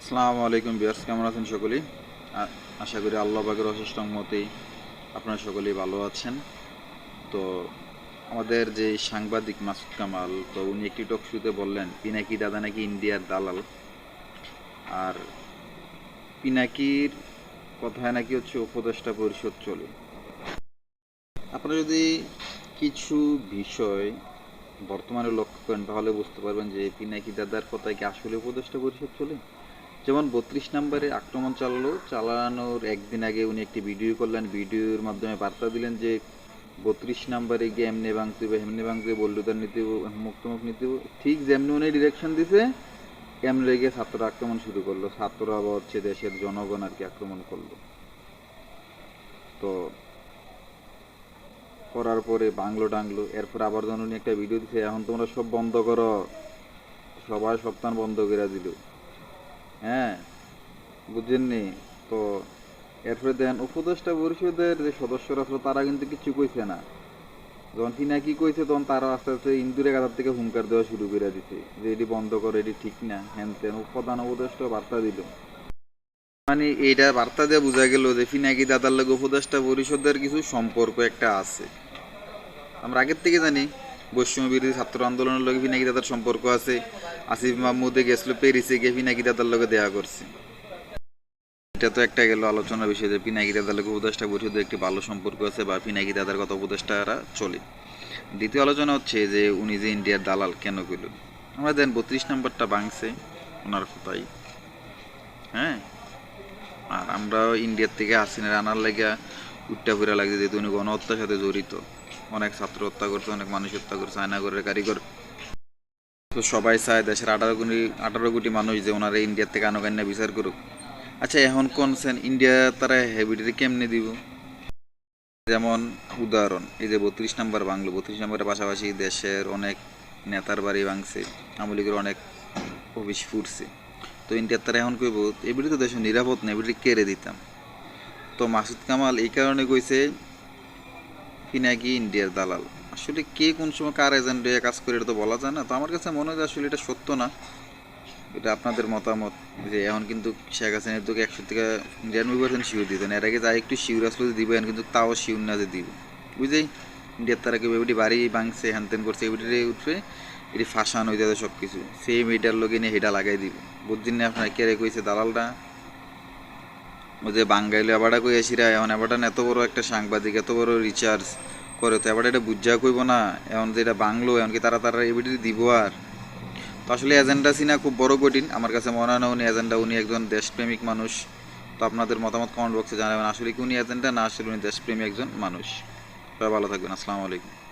আসসালামু আলাইকুম বিয়ার্স কেমন আছেন সকলেই? আশা করি আল্লাহ অশেষ মতেই আপনারা সকলেই ভালো আছেন। তো আমাদের যে সাংবাদিক মাসুদ কামাল, তো উনি একটি টক শুতে বললেন, পিনাকি দাদা নাকি ইন্ডিয়ার দালাল? আর পিনাকির কথায় নাকি হচ্ছে উপদেষ্টা পরিষদ চলে। আপনারা যদি কিছু বিষয় বর্তমানে লক্ষ্য করেন, তাহলে বুঝতে পারবেন যে পিনাকি দাদার কথায় কি আসলে উপদেষ্টা পরিষদ চলে? যেমন বত্রিশ নম্বরে আক্রমণ চালালো, চালানোর একদিন আগে উনি একটি ভিডিও করলেন। ভিডিওর মাধ্যমে বার্তা দিলেন যে, বত্রিশ নম্বরে গিয়ে এমনি ভাঙতে হবে এমনি ভাঙতে বল্লুদার নিতে মুক্তমুখ নিতে। ঠিক যেমনি উনি ডিরেকশন দিছে এমনি রেগে ছাত্ররা আক্রমণ শুরু করল। ছাত্ররা আবার হচ্ছে দেশের জনগণ আর কি আক্রমণ করল। তো করার পরে বাংলো ডাংলো এরপর আবার যখন উনি একটা ভিডিও দিছে, এখন তোমরা সব বন্ধ করো। সবাই সপ্তাহ বন্ধ করে দিল। হ্যাঁ বুঝেননি? তো এরপরে দেন উপদেষ্টা পরিষদের যে সদস্যরা ছিল, তারা কিন্তু কিছু কইছে না। যখন কিনা কি কইছে, তখন তারা আস্তে আস্তে ইন্দুরে কাতার থেকে হুঙ্কার দেওয়া শুরু করে দিছে, যে এটি বন্ধ করো, এটি ঠিক না। হ্যান তেন প্রধান উপদেষ্টা বার্তা দিল। মানে এইটা বার্তা দিয়ে বোঝা গেল যে ফিনাকি দাদার লোক উপদেষ্টা পরিষদের কিছু সম্পর্ক একটা আছে। আমরা আগের থেকে জানি বৈষম্য বিরোধী ছাত্র আন্দোলনের লগে ফিনাকি দাদার সম্পর্ক আছে। আসিফ মাহমুদে গেছিল প্যারিসে গিয়ে ফিনাকি দাদার লগে দেখা করছে। এটা তো একটা গেল আলোচনার বিষয় যে পিনাকি দাদার লগে উপদেষ্টা পরিষদের একটি ভালো সম্পর্ক আছে বা পিনাকি দাদার কথা উপদেষ্টারা চলে। দ্বিতীয় আলোচনা হচ্ছে যে উনি যে ইন্ডিয়ার দালাল কেন কইল আমরা দেন বত্রিশ নম্বরটা ভাঙছে, ওনার কথাই। হ্যাঁ? আর আমরা ইন্ডিয়ার থেকে হাসিনার আনার লেগে উট্টা ফিরা লাগছে, যেহেতু উনি গণহত্যার সাথে জড়িত। অনেক ছাত্র হত্যা করছে, অনেক মানুষ হত্যা করছে আয়নাগরের কারিগর। তো সবাই চায় দেশের আঠারো কোটি আঠারো কোটি মানুষ যে ওনারা ইন্ডিয়ার থেকে আনুকান্যা বিচার করুক। আচ্ছা এখন কোন সেন ইন্ডিয়া তারা হ্যাবিটের কেমনে দিব? যেমন উদাহরণ, এই যে বত্রিশ নাম্বার বাংলো, বত্রিশ নাম্বারের পাশাপাশি দেশের অনেক নেতার বাড়ি ভাঙছে, আওয়ামী লীগের অনেক অফিস ফুটছে। তো ইন্ডিয়ার তারা এখন কইব এবিটি তো দেশের নিরাপদ না এবিটি কেড়ে দিতাম। তো মাসুদ কামাল এই কারণে কইছে পিনাকি ইন্ডিয়ার দালাল। আসলে কে কোন সময় কার এজেন্ট হয়ে কাজ করে এটা তো বলা যায় না। তো আমার কাছে মনে হয় আসলে এটা সত্য না। এটা আপনাদের মতামত যে এখন কিন্তু শেখ হাসিনার তোকে একশো থেকে নিরানব্বই পার্সেন্ট শিওর দিতেন এর আগে যা একটু শিওর আসলে দিব, এখন কিন্তু তাও শিওর না যে দিব। বুঝলি ইন্ডিয়ার তারা কেউ এবিটি বাড়ি ভাঙছে, হ্যান ত্যান করছে এবিটি উঠবে, এটি ফাঁসান হয়ে যাবে সব কিছু সেম এটার লোকে নিয়ে হেডা লাগাই দিব। বুঝছেন আপনার কে রে কইছে দালালটা? যে বাঙ্গাইলে আবারটা কই আসিরা এখন আবারটা এত বড় একটা সাংবাদিক, এত বড় রিচার্জ করে, তো এবার এটা বুঝা কইব না। এখন যে এটা বাংলো, এখন কি তারা তারা এবিটি দিব আর? তো আসলে এজেন্ডা সিনা খুব বড় কঠিন। আমার কাছে মনে হয় না উনি এজেন্ডা উনি একজন দেশপ্রেমিক মানুষ। তো আপনাদের মতামত কমেন্ট বক্সে জানাবেন। আসলে কি উনি এজেন্ডা না, আসলে উনি দেশপ্রেমী একজন মানুষ। সবাই ভালো থাকবেন, আসসালামু আলাইকুম।